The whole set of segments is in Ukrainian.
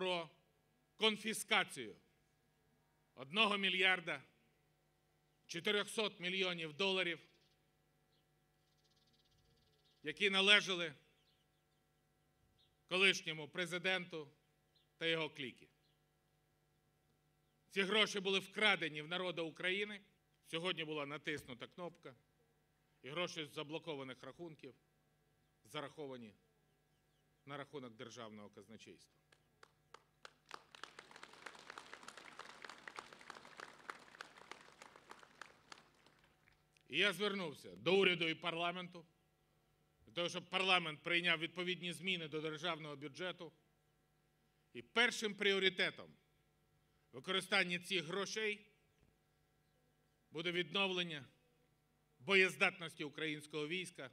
про конфіскацію 1 мільярда 400 мільйонів доларів, які належали колишньому президенту та його кліки. Ці гроші були вкрадені в народу України. Сьогодні була натиснута кнопка, і гроші з заблокованих рахунків зараховані на рахунок державного казначейства. І я звернувся до уряду і парламенту для того, щоб парламент прийняв відповідні зміни до державного бюджету. І першим пріоритетом використання цих грошей буде відновлення боєздатності українського війська,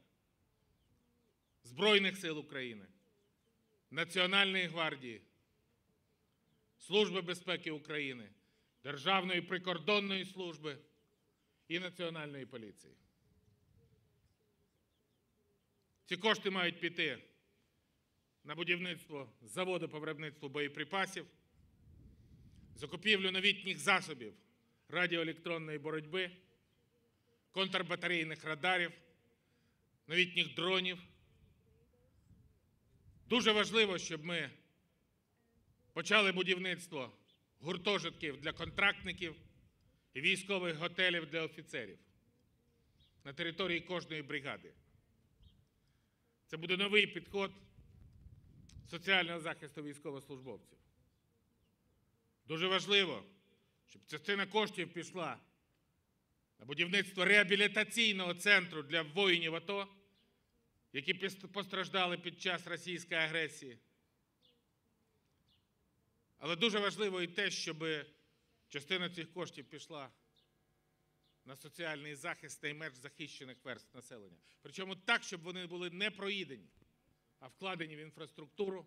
Збройних сил України, Національної гвардії, Служби безпеки України, Державної прикордонної служби і Національної поліції. Ці кошти мають піти на будівництво заводу по виробництву боєприпасів, закупівлю новітніх засобів радіоелектронної боротьби, контрбатарейних радарів, новітніх дронів. Дуже важливо, щоб ми почали будівництво гуртожитків для контрактників і військових готелів для офіцерів на території кожної бригади. Це буде новий підход соціального захисту військовослужбовців. Дуже важливо, щоб частина коштів пішла на будівництво реабілітаційного центру для воїнів АТО, які постраждали під час російської агресії. Але дуже важливо і те, щоб частина цих коштів пішла на соціальний захист найменш захищених верств населення. Причому так, щоб вони були не проїдені, а вкладені в інфраструктуру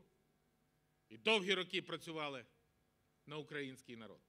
і довгі роки працювали на український народ.